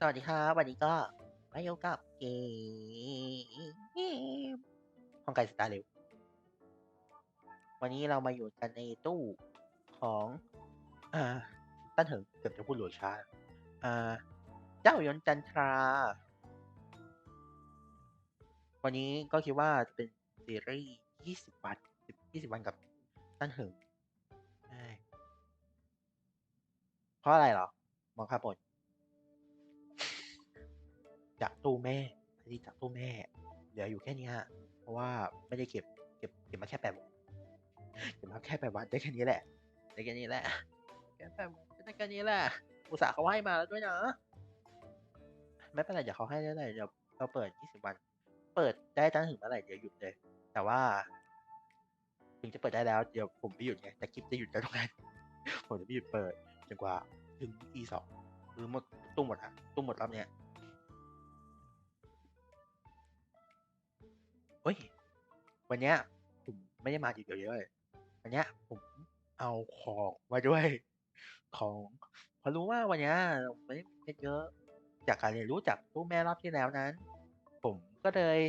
สวัสดีครับวันนี้ก็มาอยู่กับเกมห้องไก่สตาร์เร็ววันนี้เรามาอยู่กันในตู้ของอ่าตั้นเถิงเกือบจะพูดหลวช้าอ่าเจ้ายนจันทรา วันนี้ก็คิดว่าจะเป็นซีรีส์ยี่สิบวันยี่สิบวันกับตั้นเถิงเพราะอะไรเหรอมองข้าบน จากตู้แม่อันนี้จากตู้แม่ เหลืออยู่แค่เนี้ยเพราะว่าไม่ได้เก็บเก็บเก็บมาแค่แปดวันเก็บมาแค่แปดวันได้แค่นี้แหละได้แค่นี้แหละแค่แปดวันได้แค่นี้แหละอุตส่าห์เขาให้มาแล้วด้วยนะไม่เป็นไรเดี๋ยวเขาให้ได้เลยเดี๋ยวเราเปิดยี่สิบวัน เปิดได้ตั้งถึงเมื่อไหร่เดี๋ยวหยุดเลย แต่ว่า ถึงจะเปิดได้แล้วเดี๋ยวผมไม่หยุดไงแต่คลิปจะหยุดกันตรงนั้นผมจะไม่หยุดเปิดจนกว่าถึง E สองหรือหมดตู้หมดอะตู้หมดรอบเนี้ย เฮ้ย วันเนี้ยผมไม่ได้มาอยู่เดียวเลยวันเนี้ยผมเอาของมาด้วย ของพราะรู้ว่าวันเนี้ยเราไม่ได้เยอะ จากการเรียนรู้จากตู้แม่รอบที่แล้วนั้น ผมก็เลย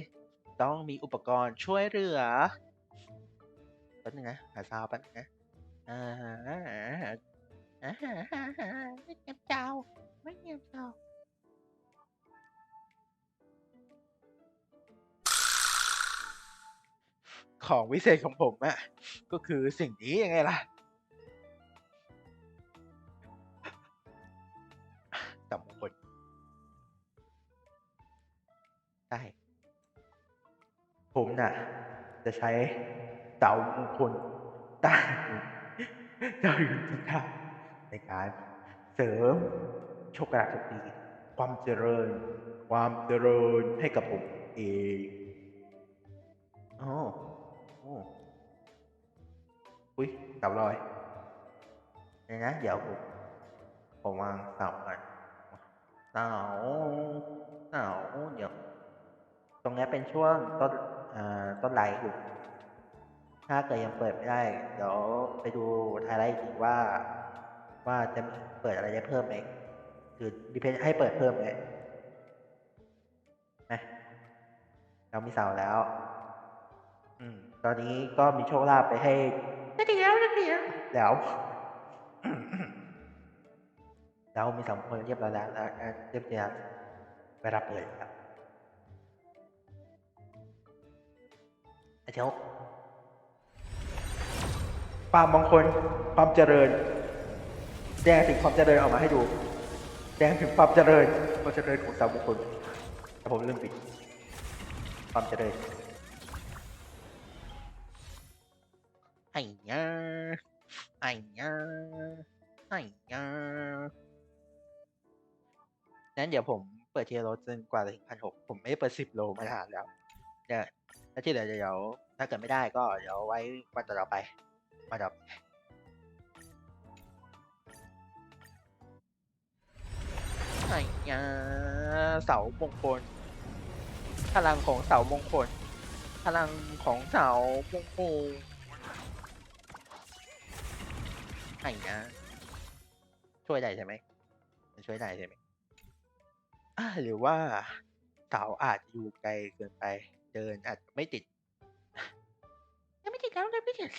ต้องมีอุปกรณ์ช่วยเหลือแป๊บนึงนะหาซาวแป๊บนึงนะอ่าอ่าอ่าไม่เงียบเจ้าไม่เงียบเจ้า ของวิเศษของผมอะก็คือสิ่งนี้ยังไงล่ะสัมมงคลใช่ผมน่ะ จะใช้เสามงคลตั้งเจ้าอยู่ทุกท่าในการเสริมโชคลาภโชคดีความเจริญ ความเจริญให้กับผมเองอ๋อโอุ้ยเสาลอยเนี่ยนะ เดี๋ยวผมผมวางเสาก่อนเสาเสาเดี๋ยว ตรงนี้เป็นช่วงต้นอ่าต้นไหลอยู่ ถ้าเกิดยังเปิดไม่ได้ เดี๋ยวไปดูไฮไลท์อีกทีว่า ว่าจะเปิดอะไรได้เพิ่มไหมคือดิเพนให้เปิดเพิ่มไหมนะเรามีเสาแล้ว อืม ตอนนี้ก็มีโชคลาภไปให้นักเดียวนักเดียวแล้วเรามีสองคนเรียบร้อยแล้วแล้วอะเรียบร้อยไปรับเลยครับไอ้เจ้าความมงคลความเจริญ แสดงถึงความเจริญออกมาให้ดู แสดงถึงความเจริญความเจริญของสาวมงคลแต่ผมลืมปิด ความเจริญ ไอ้ยาไอ้ยาไอ้ยานั้นเดี๋ยวผมเปิดเทีละโลจนกว่าจะถึงพันหกผมไม่ได้เปิดสิบโลมาทานแล้วเดี๋ยวถ้าที่เหลือเดี๋ยว ถ้าเกิดไม่ได้ก็เดี๋ยวไว้วันต่อไป มาดับไอ้ยาเสามงคลพลังของเสามงคลพลังของเสามงคล ไอ้นะ ช่วยได้ใช่ไหมมันช่วยได้ใช่ไหมอ่าหรือว่าเสาอาจอยู่ไกลเกินไป เดินอาจจะไม่ติดยังไม่ติดแล้วยังไม่ติด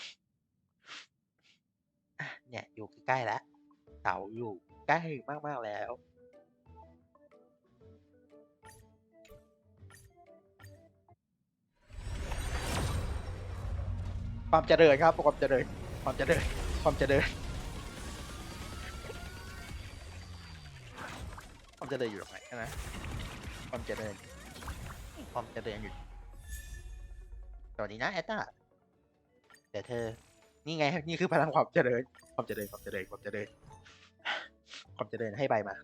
อะเนี่ยอยู่ใกล้ๆแล้วเสาอยู่ใกล้มากๆแล้วความเจริญครับความเจริญความเจริญความเจริญ ความเจริญอยู่ตรงไหนใช่ไหมความเจริญความเจริญอยู่สวัสดีนะแอตตาเดี๋ยวเธอ นี่ไงนี่คือพลังความเจริญความเจริญความเจริญความเจริญความเจริญให้ใบมา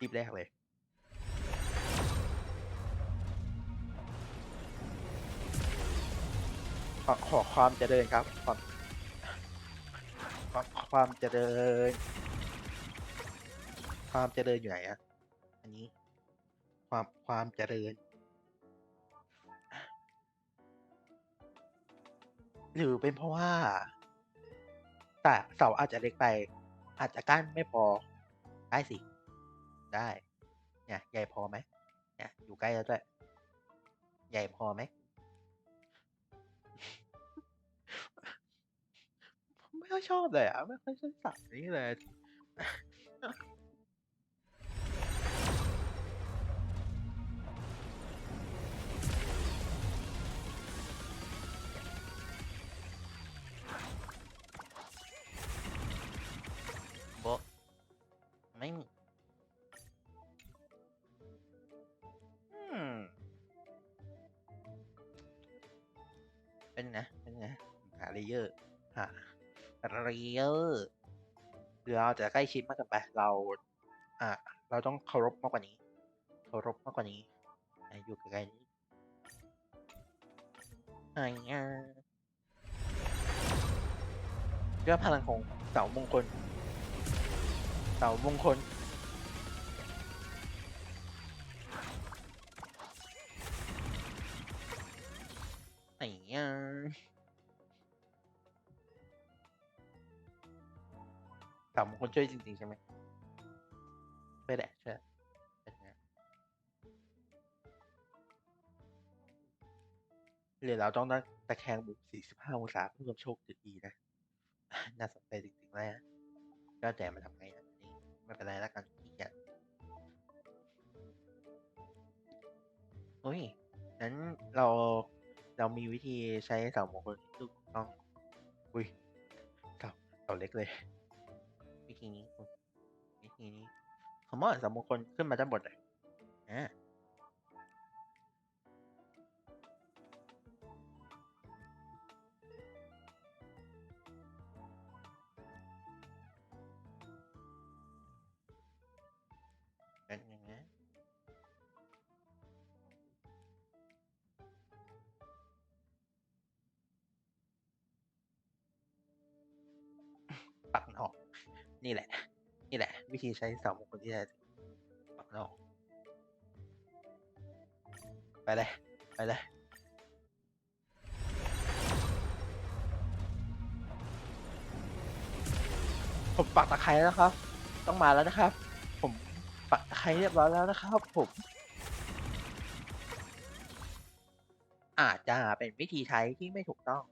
รีบแรกเลยขอความเจริญครับ ความความเจริญ ความเจริญอยู่ไหนอะอันนี้ ความความเจริญ หรือเป็นเพราะว่า แต่เสาอาจจะเล็กไป อาจจะกั้นไม่พอ ได้สิ ได้ เนี่ย ใหญ่พอไหมเนี่ย อยู่ใกล้แล้วด้วย ใหญ่พอไหมผมไม่ค่อยชอบเลยอะ ไม่ค่อยชอบสัตว์นี้เลย เป็นไงเป็นไงหาเลเยอร์หาเลเยอร์เราจะใกล้ชิดมากเกินไปเราอะเราต้องเคารพมากกว่านี้ เคารพมากกว่านี้อยู่ใกล้ๆนี้ไอ้ยาด้วยพลังของเสามงคลเสามงคล ไอ้ยาเสามคลช่วยจริง ๆ ใช่ไหมช่วยแหละช่วยเป็นไงหรือเราต้องนั่งตะแคงบุก45องศาเพื่อความโชคดีนะ น่าสนใจจริงๆเลยนะก็แต่มันทำไงนะนี่ไม่เป็นไรแล้วกันที่จะอุ้ย นั้นเรา เรามีวิธีใช้เสามงคลที่ถูกต้อง อุ้ยเสาเสาเล็กเลย วิธีนี้คุณวิธีนี้ผมว่าเสามงคลขึ้นมาด้านบนเลยอ่า นี่แหละ นี่แหละ วิธีใช้เสามงคลที่แท้จริงปักนออกไปเลย ไปเลยผมปักตะไคร้แล้วครับ ต้องมาแล้วนะครับ ผมปักตะไคร้เรียบร้อยแล้วนะครับผม อาจจะเป็นวิธีใช้ที่ไม่ถูกต้อง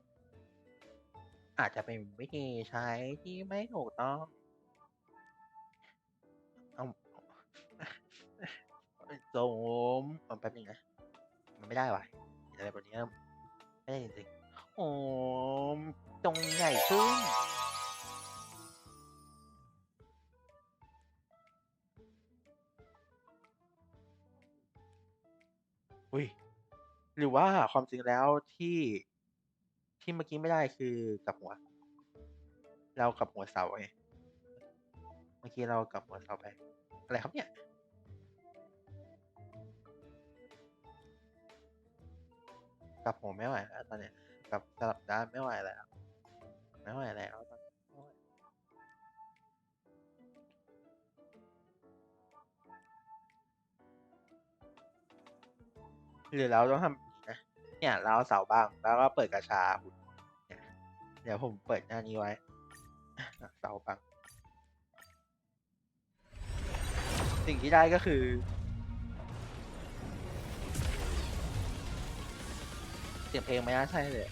อาจจะเป็นวิธีใช้ที่ไม่ถูกต้อง โสมมันแป๊บนึงนะ มันไม่ได้ว่ะอะไรแบบนี้ไม่ได้จริงๆโอมตรงใหญ่ขึ้นอุ้ย หรือว่าความจริงแล้วที่ที่เมื่อกี้ไม่ได้คือกับหัว เรากับหัวเสาไงเมื่อกี้เรากับหัวเสาไป อะไรครับเนี่ย กับหัวไม่ไหวแล้วตอนเนี้ยกับสลับด้านไม่ไหวแล้ว ไม่ไหวแล้วตอนหรือเราต้องทำดีนะเนี่ย เราเสาบ้างแล้วก็เปิดกระชาหุ่นเดี๋ยวผมเปิดหน้านี้ไว้เสาบ้างสิ่งที่ได้ก็คือ เสียงเพลงไหม่น่าใช่เลย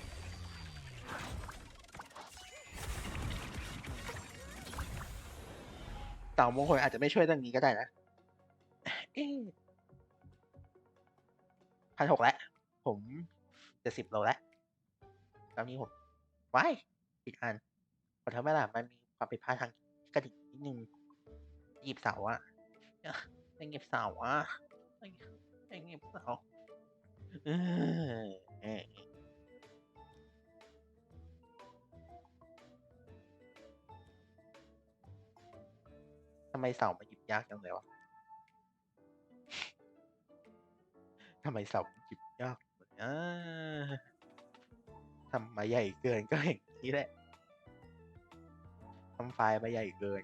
เต่ามงคลอาจจะไม่ช่วยเรื่องนี้ก็ได้นะพันหกแล้ว ผมจะสิบโลแล้วตอนนี้ผมว้ายผิดอันขอโทษไหมล่ะมันมีความผิดพลาดทางกระดิกนิดนึงหยิบเสาอะไม่หยิบเสาอะไม่ไม่หยิบเสาเออเออ ทำไมเสามันหยิบยากจังเลยวะทำไมเสาหยิบยากอ่าทำมาใหญ่เกินก็อย่างนี้แหละทำไฟล์มาใหญ่เกิน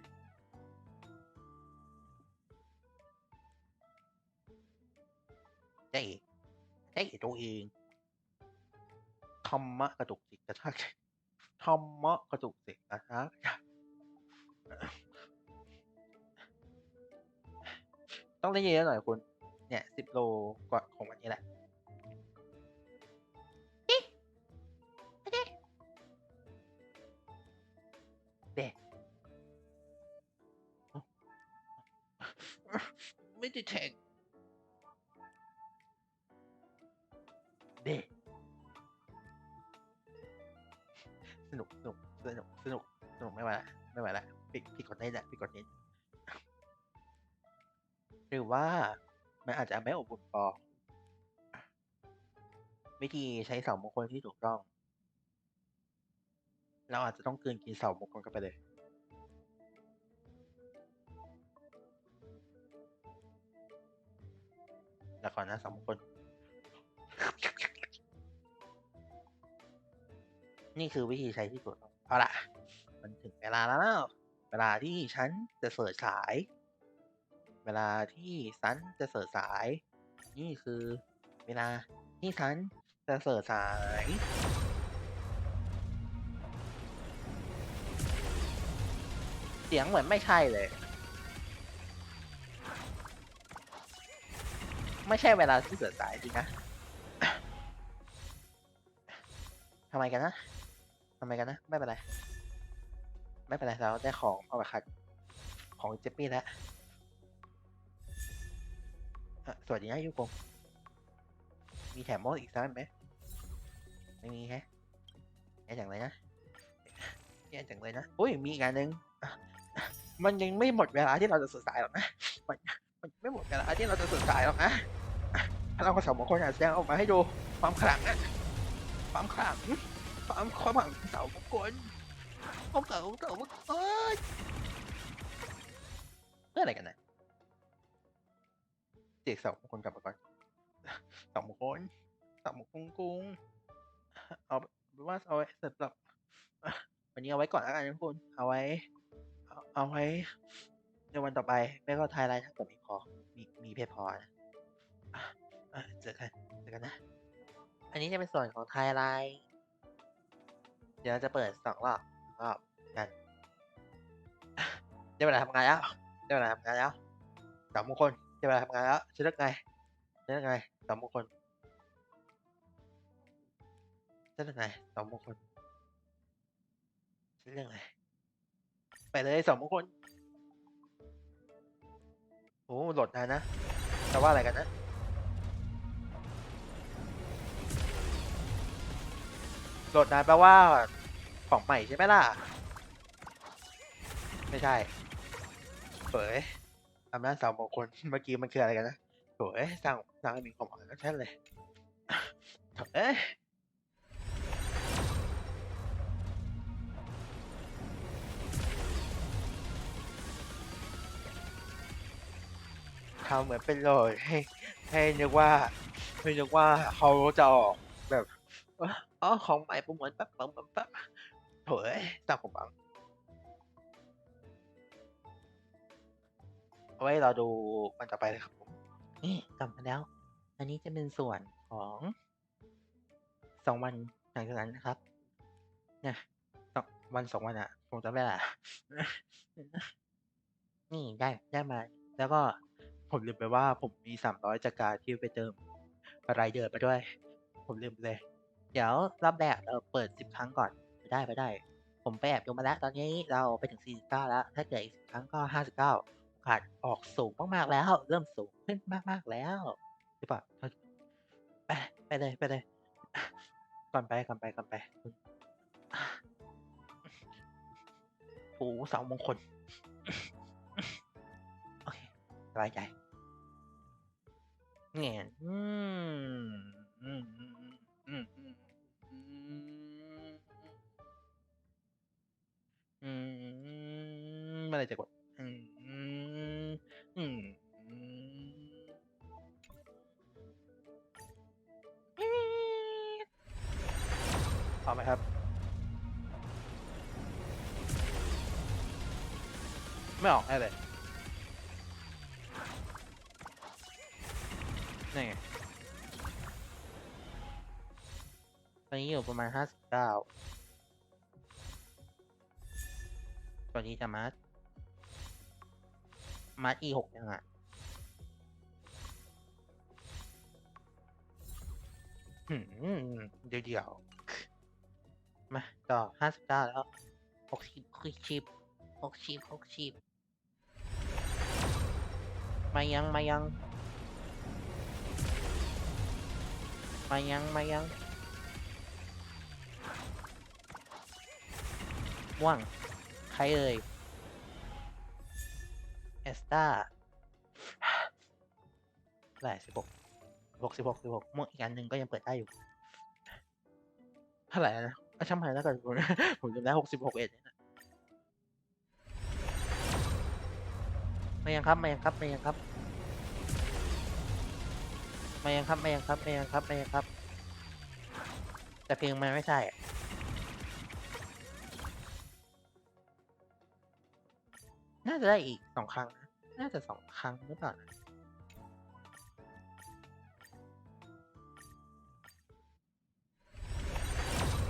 เจ๊เจ๊ตัวเองธรรมะกระตุกจิตกระชากใจธรรมะกระตุกจิตกระชากใจต้องเล่นเยอะๆหน่อยคุณ เนี่ยสิบโลกว่าของวันนี้แหละเด็กไม่ได้แทง สนุกสนุกสนุกสนุกสนุกไม่ไหวละไม่ไหวละปิดปิดกดได้แหละปิดกดนี้หรือว่ามันอาจจะไม่อบอุ่นพอวิธีใช้เสามงคลที่ถูกต้อง เราอาจจะต้องกืนกินเสามงคลกันไปเลย แล้วก่อนนะสามคน นี่คือวิธีใช้ที่ถูกต้องเอาละมันถึงเวลาแล้ว เวลาที่ฉันจะเสิร์ชสาย เวลาที่ฉันจะเสิร์ชสาย นี่คือเวลาที่ฉันจะเสิร์ชสายเสียงเหมือนไม่ใช่เลย ไม่ใช่เวลาที่เสิร์ชสายจริงนะทำไมกันนะ ทำไมกันนะ ไม่เป็นไร ไม่เป็นไรเราได้ของเอาไปคัดของเจปปี้แล้วสวัสดีนะยูกงมีแถมโมดอีกสักอันไหมไม่มีแฮะแย่จังเลยนะแย่จังเลยนะอุ้ยมีอีกอันหนึ่งมันยังไม่หมดเวลาที่เราจะสื่อสายหรอกนะมันมันไม่หมดเวลาที่เราจะสื่อสายหรอกนะถ้าเราก็สองคนอาจแสดงออกมาให้ดูความขลังอะความขลัง ความความหวังของเสามงคลความเสาของเสามงคลเพื่ออะไรกันนะเด็กสามงคลกลับมาก่อนสามงคลเสามงคลกุ้งเอาเป็นว่าเอาไว้สำหรับวันนี้เอาไว้ก่อนแล้วกันนะคุณเอาไว้ เอาไว้ในวันต่อไปไม่ก็ไทยไลน์ถ้าเกิดมีพอมีมีเพจพอนะอะอะเจอกันเจอกันนะ อันนี้จะเป็นส่วนของไทยไลน์ เดี๋ยวจะเปิดสองรอบรอบกันได้เวลาทำงานแล้วได้เวลาทำงานแล้วสามมงคลได้เวลาทำงานแล้วจะเลือกไงจะเลือกไงสามมงคลจะเลือกไงสองมงคลจะเลือกไงไปเลยสองมงคลโอ้โหลดนานนะแต่ว่าอะไรกันนะ โหลดนานแปลว่าของใหม่ใช่ไหมล่ะ ไม่ใช่เผยอำนาจสาวมงคลเมื่อกี้มันคืออะไรกันนะโถเอ้ยสร้างสร้างให้มีความหวังกับฉันเลยโถเอ้ยทำเหมือนเป็นโหลดให้ให้นึกว่าให้นึกว่าเขาจะออกแบบ อ๋อของใหม่ประมวลแป๊บปั๊บปั๊บปั๊บโถ่เอ้ยตามผมบังเอาไว้เราดูมันต่อไปเลยครับผมนี่กลับมาแล้ว อันนี้จะเป็นส่วนของสองวันหลังจากนั้นนะครับเนี่ยสองวันสองวันอะผมจำไม่ได้ละนี่ได้ได้มา แล้วก็ผมลืมไปว่าผมมีสามร้อยจากการที่ไปเติมรายเดือนไปด้วย ผมลืมเลย เดี๋ยวรอบแรกเราเปิดสิบครั้งก่อนไปได้ไปได้ ผมไปแอบดูมาแล้ว ตอนนี้เราไปถึงสี่สิบเก้าแล้ว ถ้าเกิดอีกสิบครั้งก็ห้าสิบเก้าขาดออกสูงมากๆแล้ว เริ่มสูงขึ้นมากๆแล้วใช่ปะไปไปเลยไปเลยก่อนไปก่อนไปก่อนไปคุณโอ้เสามงคลโอเคสบายใจเนี่ยอืมอืมอืมอืม อืมเมื่อไหรจะกด อืมอืมอืมอืมพร้อมไหมครับ ไม่ออกให้เลยนี่ไงตอนนี้อยู่ประมาณห้าสิบเก้า ตัวนี้จะมาร์มาร์ท e หกยังอะเดี๋ยวเดี๋ยวมาต่อห้าสิบเก้าแล้วหกสิบหกอชิบหกชิบหกชิบมายังมายัง มายังมายังว่าง ใครเอ่ยเอสตาแหละสิบหกหกสิบหกสิบหกม่วงอีกอันหนึ่งก็ยังเปิดได้อยู่เท่าไหร่นะก็ช่างมันแล้วกันผมผมจำได้หกสิบหกเอ็ดเนี่ยนะมายังครับมายังครับมายังครับมายังครับมายังครับมายังครับมายังครับ แต่เพลงมันไม่ใช่ น่าจะได้อีกสองครั้งนะน่าจะสองครั้งหรือเปล่านะ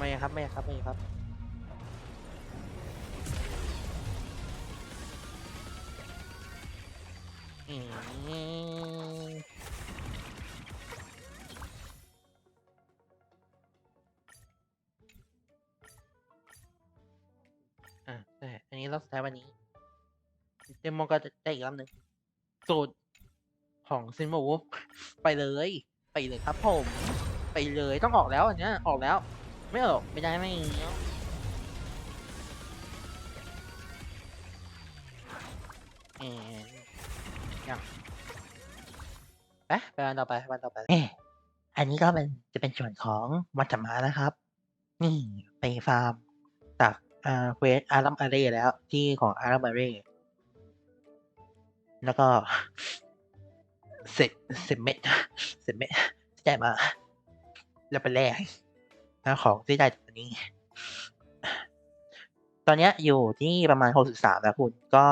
มายังครับไมายังครับไมายังครับอืมอะใช่อันนี้เราสุดท้ายวันนี้ เดโมก็จะได้อีกรอบหนึ่งสูตรของซินโมวูฟไปเลย ไปเลยครับผม ไปเลยต้องออกแล้วอันเนี้ยออกแล้ว ไม่ออกไม่ได้ไม่เอาเออยังไปไปวันต่อไปวันต่อไปเอออันนี้ก็เป็นจะเป็นส่วนของวัตถมานะครับ นี่ไปฟาร์มจากอ่าเควสอารัมอาร่แล้วที่ของอารัมอาร่ แล้วก็เสร็จเสร็จเม็ดเสร็จเม็ดที่ได้มา แล้วไปแลกแล้วของที่ได้จากอันนี้ ตอนนี้อยู่ที่ประมาณ63แล้วคุณ ก็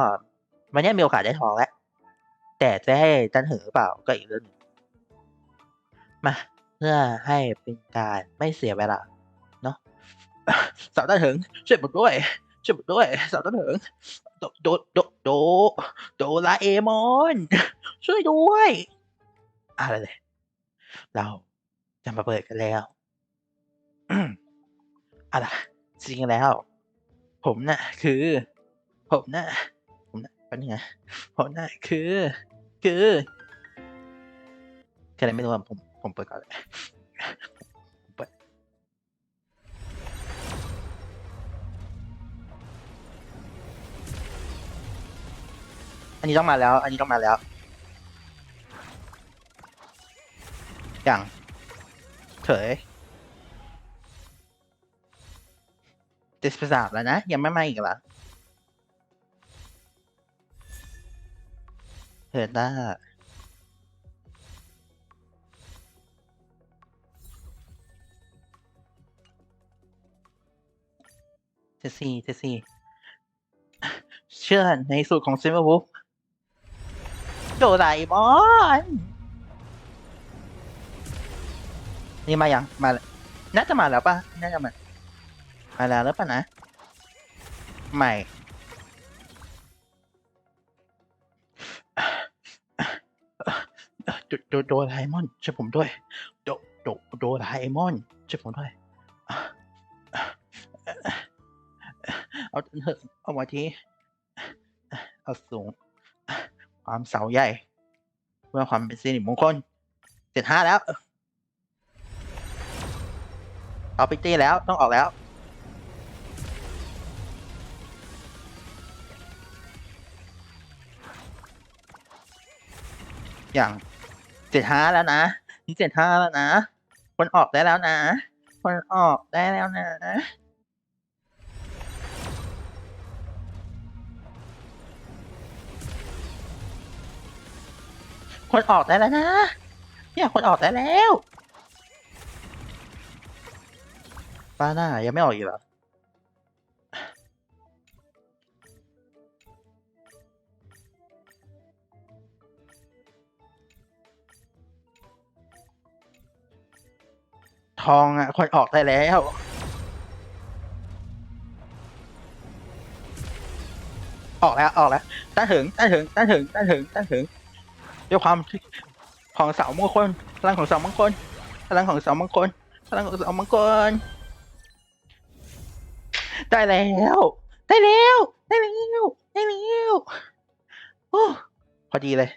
วันนี้มีโอกาสได้ทองแล้ว แต่จะให้ตันหือหรือเปล่าก็อีกเรื่องมาเพื่อให้เป็นการไม่เสียเวลาเนาะสาวตันเหึงช่วยผมด้วยช่วยผมด้วยสาวตันเหึง โดโดโดโดโดราเอมอน ช่วยด้วย อะไรเลย เราจะมาเปิดกันแล้วอะไรจริงแล้ว ผมน่ะ คือ ผมน่ะผมน่ะเป็นไงผมน่ะคือ คือแค่นั้นไม่รู้ผมผมเปิดก่อนเลย นนี้ต้องมาแล้ว อันนี้ต้องมาแล้ว อย่างเฉยเจ็ดสิบสามแล้วนะ ยังไม่มาอีกเหรอเฮิร์ด้าเจสซี่เจสซี่เชื่อในสูตรของซิมเบอร์วูฟ โดราเอมอนนี่มาอยังมาน่าจะมาแล้วป่ะน่าจะมามาแล้วหรือเปล่านะใหม่โดโดโดราเอมอนช่วยผมด้วยโดโดโดราเอมอนช่วยผมด้วยเอาเถอะเอามาที่เอาสูง ความเสาใหญ่ เพื่อความเป็นสิริมงคลเจ็ดห้าแล้วเอาไปตีแล้วต้องออกแล้ว อย่างเจ็ดห้าแล้วนะนี่เจ็ดห้าแล้วนะคนออกได้แล้วนะคนออกได้แล้วนะ คนออกได้แล้วนะ เนี่ยคนออกได้แล้วป้าหน้ายังไม่ออกอีกเหรอทองอะคนออกได้แล้ว ออกแล้วออกแล้วต้านถึงต้านถึงต้านถึงต้ถึงต้านถึง ด้วยความที่ของเสามงคลพลังของเสามงคลพลังของเสามงคลพลังเอามงกรได้แล้ว ได้แล้ว ได้แล้วได้แล้วโอ้พอดีเลย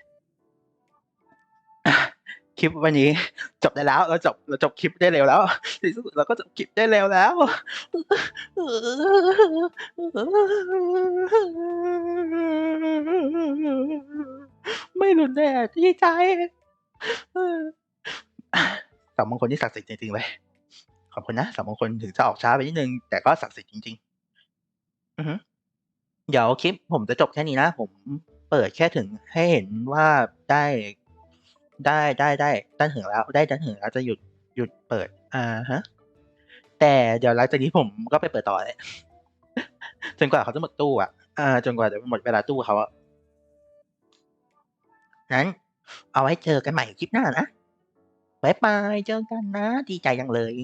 คลิปวันนี้ จบได้แล้ว เราจบเราจบคลิปได้เร็วแล้วในที่สุดเราก็จบคลิปได้เร็วแล้ว ไม่รุนแรงดีใจสามมงคลที่ศักดิ์สิทธิ์จริงๆเลยขอบคุณนะสามมงคลถึงจะออกช้าไปนิดนึง แต่ก็ศักดิ์สิทธิ์จริง ๆ อือเดี๋ยวคลิปผมจะจบแค่นี้นะ ผมเปิดแค่ถึงให้เห็นว่าได้ได้ได้ได้ตั้นเหิงแล้ว ได้ตั้นเหิงแล้วจะหยุดหยุดเปิด อ่าฮะ แต่เดี๋ยวหลังจากนี้ผมก็ไปเปิดต่อเลยจนกว่าเขาจะหมดตู้อะอ่าจนกว่าจะหมดเวลาตู้เขาอะ งั้น เอาไว้เจอกันใหม่คลิปหน้านะบายบาย เจอกันนะ ดีใจจังเลย